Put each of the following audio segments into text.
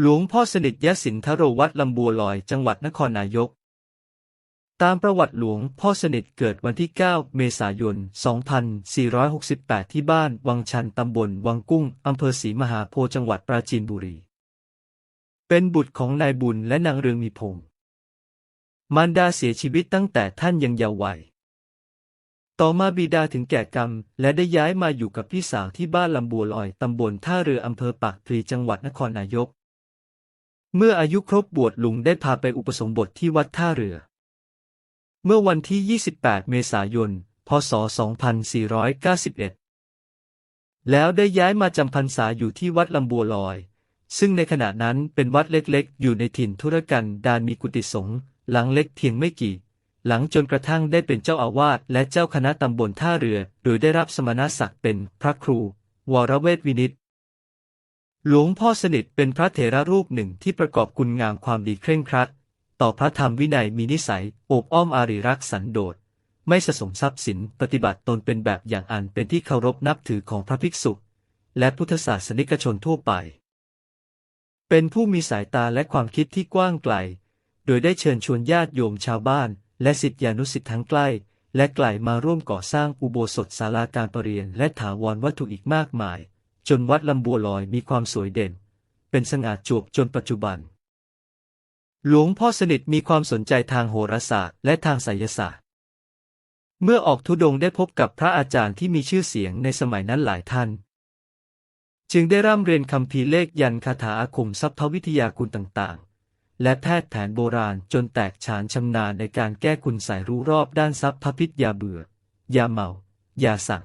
หลวงพ่อสนิทยสินทโรวัดลำบัวลอยจังหวัดนครนายก ตามประวัติหลวงพ่อสนิทเกิดวันที่ 9 เมษายน 2468 ที่บ้าน วังชันตำบล วังกุ้งอำเภอศรีมหาโพธิ์จังหวัดปราจีนบุรี เป็นบุตรของนายบุญและนางเรืองมีพงศ์มารดาเสียชีวิตตั้งแต่ท่านยังเยาว์วัย ต่อมาบิดาถึงแก่กรรม และได้ย้ายมาอยู่กับพี่สาวที่บ้านลำบัวลอยตำบลท่าเรืออำเภอปากพลีจังหวัดนครนายก เมื่ออายุครบบวชลุงได้พาไปอุปสมบทที่วัดท่าเรือ เมื่อวันที่ 28 เมษายน พศ 2491 แล้วได้ย้ายมาจำพรรษาอยู่ที่วัดลำบัวลอย ซึ่งในขณะนั้นเป็นวัดเล็กๆ อยู่ในถิ่นธุรกันดารมีกุฏิสงฆ์หลังเล็กเพียงไม่กี่ หลังจนกระทั่งได้เป็นเจ้าอาวาสและเจ้าคณะตำบลท่าเรือ โดยได้รับสมณศักดิ์เป็นพระครู วรเวทวินิต หลวงพ่อสนิทเป็นพระเถระรูปหนึ่งที่ประกอบคุณงามความดีเคร่งครัด ต่อพระธรรมวินัยมีนิสัยโอบอ้อมอารีรักสันโดษ ไม่สะสมทรัพย์สินปฏิบัติตนเป็นแบบอย่างอันเป็นที่เคารพนับถือของพระภิกษุ และพุทธศาสนิกชนทั่วไป เป็นผู้มีสายตาและความคิดที่กว้างไกล โดยได้เชิญชวนญาติโยมชาวบ้าน และศิษยานุศิษย์ทั้งใกล้ และไกลมาร่วมก่อสร้างอุโบสถศาลาการประเรียนและถาวรวัตถุอีกมากมาย จนวัดลำบัวลอยมีความสวยเด่น เป็นสง่าจวบจนปัจจุบัน หลวงพ่อสนิทมีความสนใจทางโหราศาสตร์และทางไสยศาสตร์ เมื่อออกธุดงได้พบกับพระอาจารย์ที่มีชื่อเสียงในสมัยนั้นหลายท่าน จึงได้ร่ำเรียนคำพีเลขยันคาถาอาคมทรัพยวิทยาคุณต่างๆ และแพทย์แผนโบราณจนแตกฉานชำนาญในการแก้คุณสายรู้รอบด้านทรัพย์พพิษยาเบื่อ ยาเมา ยาสั่ง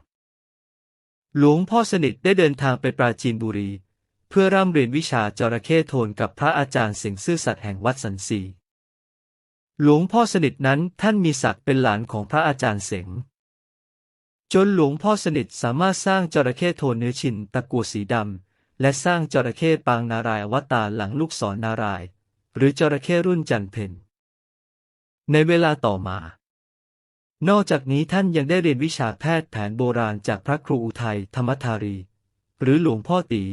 หลวงพ่อสนิทได้เดินทางไปปราจีนบุรี เพื่อร่ำเรียนวิชาจระเข้โทนกับพระอาจารย์เสียงซื่อสัตย์แห่งวัดสันสีหลวงพ่อสนิทนั้นท่านมีศักดิ์เป็นหลานของพระอาจารย์เสงจนหลวงพ่อสนิทสามารถสร้างจระเข้โทนเนื้อชินตะกัวสีดำ และสร้างจระเข้ปางนารายณ์อวตาหลังลูกศรนาราย หรือจระเข้รุ่นจันเพนในเวลาต่อมา นอกจากนี้ท่านยังได้เรียนวิชาแพทย์แผนโบราณจากพระครูอุทัยธรรมธารี หรือหลวงพ่อตี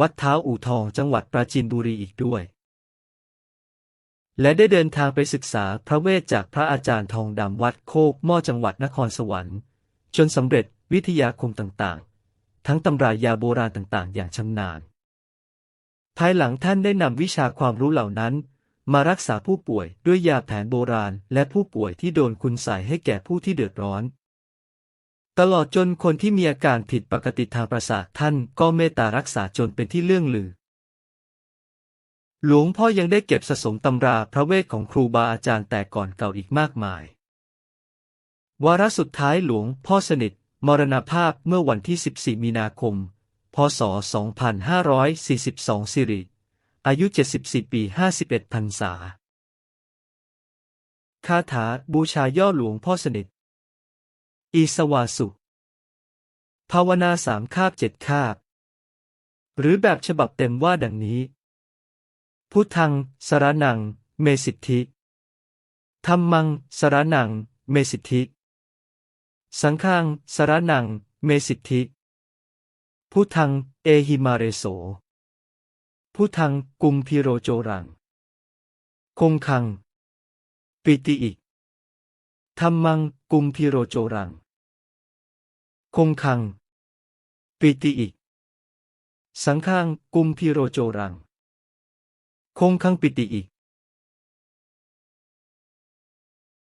วัดเท้าอู่ทองจังหวัดปราจีนบุรีอีกด้วย และได้เดินทางไปศึกษาพระเวทจากพระอาจารย์ทองดำวัดโคกหม้อจังหวัดนครสวรรค์ จนสำเร็จวิทยาคมต่างๆ ทั้งตำรายาโบราณต่างๆ อย่างชำนาญ ภายหลังท่านได้นำวิชาความรู้เหล่านั้น มารักษาผู้ป่วยด้วยยาแผนโบราณ และผู้ป่วยที่โดนคุณใส่ให้แก่ผู้ที่เดือดร้อน ตลอดจนคนที่มีอาการผิดปกติทางประสาทท่านก็เมตตารักษาจนเป็นที่เลื่องลือ หลวงพ่อยังได้เก็บสะสมตำราพระเวทของครูบาอาจารย์แต่ก่อนเก่าอีกมากมายวาระสุดท้ายหลวงพ่อสนิท มรณภาพเมื่อวันที่ 14 มีนาคม พศ 2542 สิริ อายุ 74 ปี 51พรรษา คาถาบูชาย่อหลวงพ่อสนิท อีสวาสุ ภาวนาสามคาบเจ็ดคาบ หรือแบบฉบับเต็มว่าดังนี้ พุทธัง สรนัง เมสิทธิธรรมัง สรนัง เมสิทธิ สังฆัง สรนัง เมสิทธิ พุทธัง เอหิมาเรโส พุทังกุมพิโรโจรัง คงคัง ปิติอิธรรมังกุมพิโรโจรัง คงคัง ปิติอิสังฆังกุมพิโรโจรัง คงคังปิติอิ